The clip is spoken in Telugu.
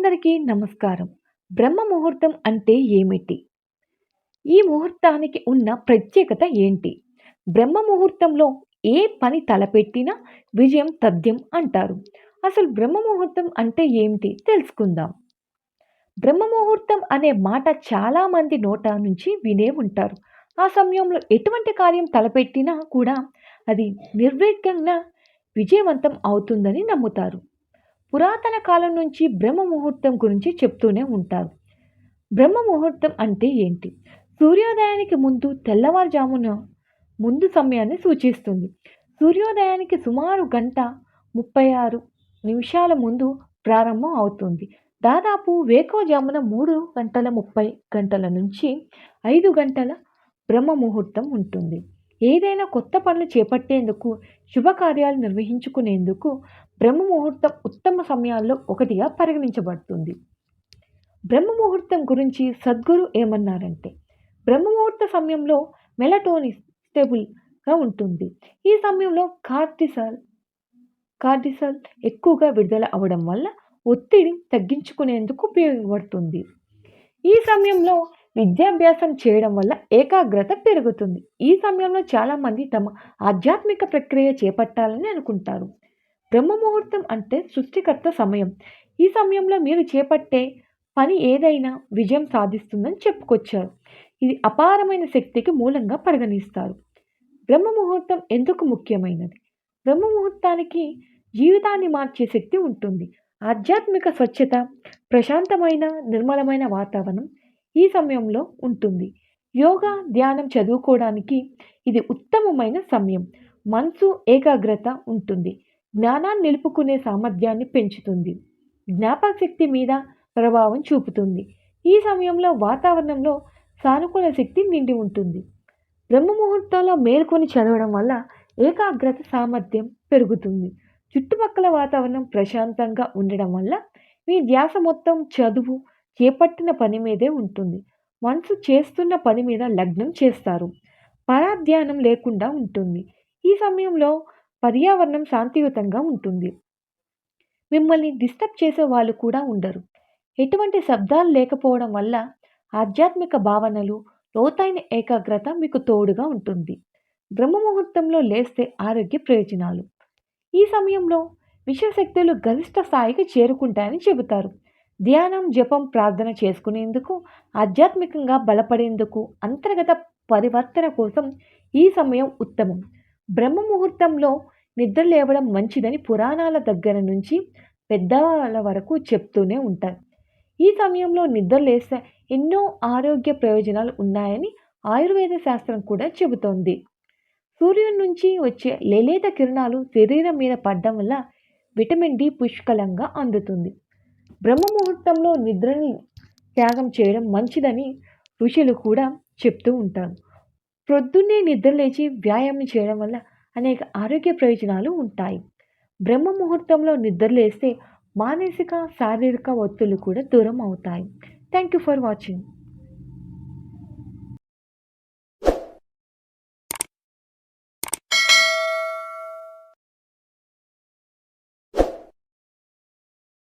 అందరికీ నమస్కారం. బ్రహ్మ ముహూర్తం అంటే ఏమిటి? ఈ ముహూర్తానికి ఉన్న ప్రత్యేకత ఏంటి? బ్రహ్మ ముహూర్తంలో ఏ పని తలపెట్టినా విజయం తథ్యం అంటారు. అసలు బ్రహ్మ ముహూర్తం అంటే ఏమిటి తెలుసుకుందాం. బ్రహ్మ ముహూర్తం అనే మాట చాలామంది నోట నుంచి వినే ఉంటారు. ఆ సమయంలో ఎటువంటి కార్యం తలపెట్టినా కూడా అది నిర్విఘ్నంగా విజయవంతం అవుతుందని నమ్ముతారు. పురాతన కాలం నుంచి బ్రహ్మ ముహూర్తం గురించి చెప్తూనే ఉంటారు. బ్రహ్మ ముహూర్తం అంటే ఏంటి? సూర్యోదయానికి ముందు తెల్లవారుజామున ముందు సమయాన్ని సూచిస్తుంది. సూర్యోదయానికి సుమారు గంట ముప్పై ఆరు నిమిషాల ముందు ప్రారంభం అవుతుంది. దాదాపు వేకోజామున మూడు గంటల ముప్పై గంటల నుంచి ఐదు గంటల బ్రహ్మ ముహూర్తం ఉంటుంది. ఏదైనా కొత్త పనులు చేపట్టేందుకు శుభకార్యాలు నిర్వహించుకునేందుకు బ్రహ్మ ముహూర్తం ఉత్తమ సమయాల్లో ఒకటిగా పరిగణించబడుతుంది. బ్రహ్మ ముహూర్తం గురించి సద్గురు ఏమన్నారంటే బ్రహ్మ ముహూర్త సమయంలో మెలటోని స్టేబుల్గా ఉంటుంది. ఈ సమయంలో కార్టిసాల్ కార్టిసాల్ ఎక్కువగా విడుదల అవ్వడం వల్ల ఒత్తిడి తగ్గించుకునేందుకు ఉపయోగపడుతుంది. ఈ సమయంలో విద్యాభ్యాసం చేయడం వల్ల ఏకాగ్రత పెరుగుతుంది. ఈ సమయంలో చాలామంది తమ ఆధ్యాత్మిక ప్రక్రియ చేపట్టాలని అనుకుంటారు. బ్రహ్మ ముహూర్తం అంటే సృష్టికర్త సమయం. ఈ సమయంలో మీరు చేపట్టే పని ఏదైనా విజయం సాధిస్తుందని చెప్పుకొచ్చారు. ఇది అపారమైన శక్తికి మూలంగా పరిగణిస్తారు. బ్రహ్మ ముహూర్తం ఎందుకు ముఖ్యమైనది? బ్రహ్మ ముహూర్తానికి జీవితాన్ని మార్చే శక్తి ఉంటుంది. ఆధ్యాత్మిక స్వచ్ఛత ప్రశాంతమైన నిర్మలమైన వాతావరణం ఈ సమయంలో ఉంటుంది. యోగా ధ్యానం చదువుకోవడానికి ఇది ఉత్తమమైన సమయం. మనసు ఏకాగ్రత ఉంటుంది. జ్ఞానాన్ని నిలుపుకునే సామర్థ్యాన్ని పెంచుతుంది. జ్ఞాపక శక్తి మీద ప్రభావం చూపుతుంది. ఈ సమయంలో వాతావరణంలో సానుకూల శక్తి నిండి ఉంటుంది. బ్రహ్మ ముహూర్తంలో మేల్కొని చదవడం వల్ల ఏకాగ్రత సామర్థ్యం పెరుగుతుంది. చుట్టుపక్కల వాతావరణం ప్రశాంతంగా ఉండడం వల్ల మీ ధ్యాస మొత్తం చదువు చేపట్టిన పని మీదే ఉంటుంది. మనసు చేస్తున్న పని మీద లగ్నం చేస్తారు. పరాధ్యానం లేకుండా ఉంటుంది. ఈ సమయంలో పర్యావరణం శాంతియుతంగా ఉంటుంది. మిమ్మల్ని డిస్టర్బ్ చేసే వాళ్ళు కూడా ఉండరు. ఎటువంటి శబ్దాలు లేకపోవడం వల్ల ఆధ్యాత్మిక భావనలు లోతైన ఏకాగ్రత మీకు తోడుగా ఉంటుంది. బ్రహ్మ ముహూర్తంలో లేస్తే ఆరోగ్య ప్రయోజనాలు. ఈ సమయంలో విషశక్తులు గరిష్ట స్థాయికి చేరుకుంటాయని చెబుతారు. ధ్యానం జపం ప్రార్థన చేసుకునేందుకు ఆధ్యాత్మికంగా బలపడేందుకు అంతర్గత పరివర్తన కోసం ఈ సమయం ఉత్తమం. బ్రహ్మ ముహూర్తంలో నిద్ర లేవడం మంచిదని పురాణాల దగ్గర నుంచి పెద్దవాళ్ళ వరకు చెప్తూనే ఉంటారు. ఈ సమయంలో నిద్ర లేస్తే ఎన్నో ఆరోగ్య ప్రయోజనాలు ఉన్నాయని ఆయుర్వేద శాస్త్రం కూడా చెబుతోంది. సూర్యుడి నుంచి వచ్చే లేలేత కిరణాలు శరీరం మీద పడడం వల్ల విటమిన్ డి పుష్కలంగా అందుతుంది. బ్రహ్మ ముహూర్తంలో నిద్రని త్యాగం చేయడం మంచిదని ఋషులు కూడా చెప్తూ ఉంటారు. ప్రొద్దున్నే నిద్రలేచి వ్యాయామం చేయడం వల్ల అనేక ఆరోగ్య ప్రయోజనాలు ఉంటాయి. బ్రహ్మ ముహూర్తంలో నిద్రలేస్తే మానసిక శారీరక ఒత్తులు కూడా దూరం అవుతాయి. Thank you for watching